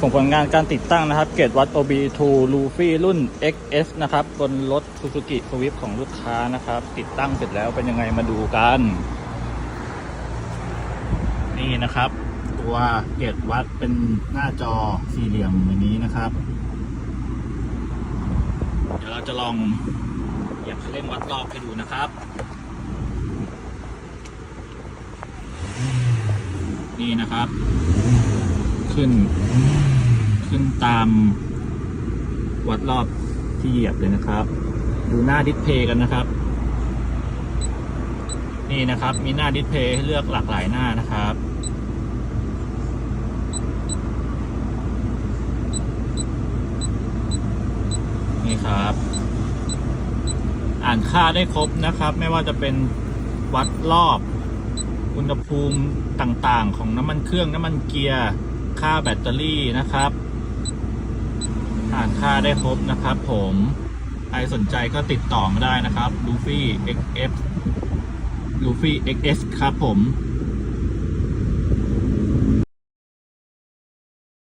ส่งผลงานการติดตั้งนะครับ เกตวัด OB2 Luffy รุ่น XS นะครับ บนรถ Suzuki Swift ของลูกค้านะครับ ติดตั้งเสร็จแล้วเป็นยังไงมาดูกัน นี่นะครับ ตัวเกตวัดเป็นหน้าจอสี่เหลี่ยมอย่างนี้นะครับ เดี๋ยวเราจะลองเหยียบเร่งวัดรอบให้ดูนะครับ นี่นะครับ ขึ้น ขึ้นตามวัดรอบที่เหยียบเลยนะครับ ดูหน้าดิสเพย์กันนะครับ นี่นะครับมีหน้าดิสเพย์ให้เลือกหลากหลายหน้านะครับนี่ครับ อ่านค่าได้ครบนะครับ ไม่ว่าจะเป็นวัดรอบ อุณหภูมิต่างๆ ของน้ำมันเครื่องน้ำมันเกียร์ ค่าแบตเตอรี่นะครับอ่านค่าได้ครบนะครับ ผมใครสนใจก็ติดต่อมาได้นะครับ Luffy XF Luffy XS ครับผม